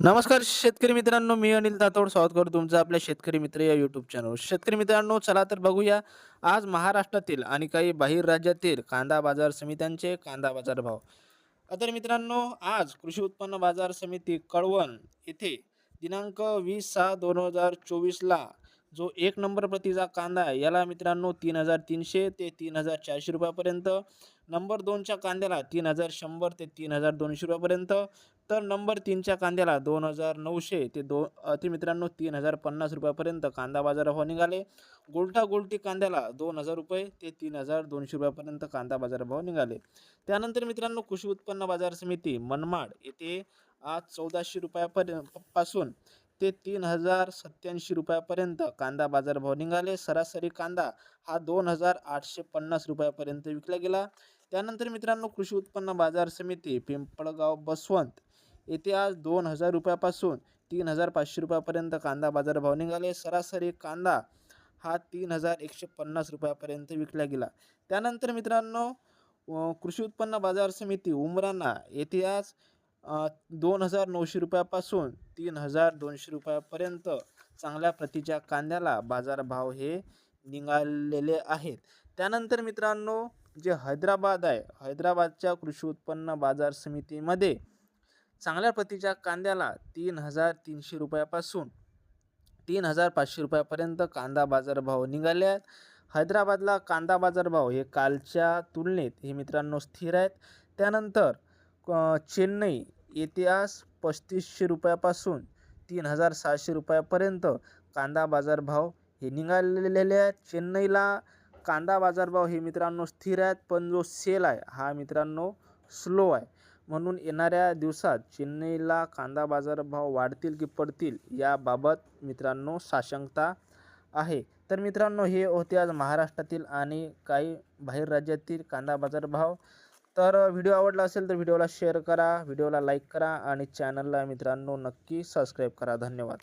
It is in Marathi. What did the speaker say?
नमस्कार शेतकरी मित्रांनो मी अनिल तातोड स्वागत करतो तुमचं आपल्या शेतकरी मित्र या यूट्यूब चॅनल शेतकरी मित्रांनो चला तर बघूया. आज महाराष्ट्रातील आणि काही बाहेर राज्यातील कांदा बाजार समित्यांचे कांदा बाजार भाव. तर मित्रांनो आज कृषी उत्पन्न बाजार समिती कळवण येथे दिनांक वीस सहा दोन हजार चोवीसला जो एक नंबर प्रतीचा कांदा आहे याला मित्रांनो तीन हजार तीनशे ते तीन हजार चारशे रुपयापर्यंत नंबर दोनच्या कांद्याला तीन हजार शंभर ते तीन हजार दोनशे रुपयापर्यंत. तर नंबर तीनच्या कांद्याला दोन हजार नऊशे ते दो अति ते मित्रांनो तीन हजार पन्नास रुपयापर्यंत कांदा बाजारभाव निघाले. गोलटा गोलटी कांद्याला दोन हजार रुपये ते तीन हजार दोनशे रुपयापर्यंत कांदा बाजारभाव निघाले. त्यानंतर मित्रांनो कृषी उत्पन्न बाजार समिती मनमाड येथे आज चौदाशे रुपयापर्यंत पासून ते तीन हजार सत्याऐंशी रुपयापर्यंत कांदा बाजारभाव निघाले. सरासरी कांदा हा दोन हजार आठशे पन्नास रुपयापर्यंत विकला गेला. त्यानंतर मित्रांनो कृषी उत्पन्न बाजार समिती पिंपळगाव बसवंत येथे आज दोन हजार रुपयापासून तीन हजार पाचशे रुपयापर्यंत कांदा बाजारभाव निघाले. सरासरी कांदा हा तीन हजार एकशे पन्नास रुपयापर्यंत विकला गेला. त्यानंतर मित्रांनो कृषी उत्पन्न बाजार समिती उमराना येथे आज दोन हजार नऊशे रुपयापासून तीन हजार दोनशे रुपयापर्यंत चांगल्या प्रतीच्या कांद्याला बाजारभाव हे निघालेले आहेत. त्यानंतर मित्रांनो जे हैदराबाद आहे हैदराबादच्या कृषी उत्पन्न बाजार समितीमध्ये चांगल्या प्रतीच्या कांद्याला तीन हजार तीनशे रुपयापासून तीन हजार पाचशे रुपयापर्यंत कांदा बाजारभाव निघाले आहेत. हैदराबादला कांदा बाजारभाव हे कालच्या तुलनेत हे मित्रांनो स्थिर आहेत. त्यानंतर चेन्नई इतिहास आज पस्तीसशे रुपयापासून तीन हजार सहाशे रुपयापर्यंत कांदा बाजारभाव हे निघालेले आहेत. चेन्नईला कांदा बाजारभाव हे मित्रांनो स्थिर आहेत पण जो सेल आहे हा मित्रांनो स्लो आहे. म्हणून येणाऱ्या दिवसात चेन्नईला कांदा बाजारभाव वाढतील की पडतील याबाबत मित्रांनो साशंकता आहे. तर मित्रांनो हे होते आज महाराष्ट्रातील आणि काही बाहेर राज्यातील कांदा बाजारभाव. तर व्हिडिओ आवडला असेल तर व्हिडिओला शेअर करा व्हिडिओला लाईक करा आणि चॅनलला मित्रांनो नक्की सबस्क्राईब करा. धन्यवाद.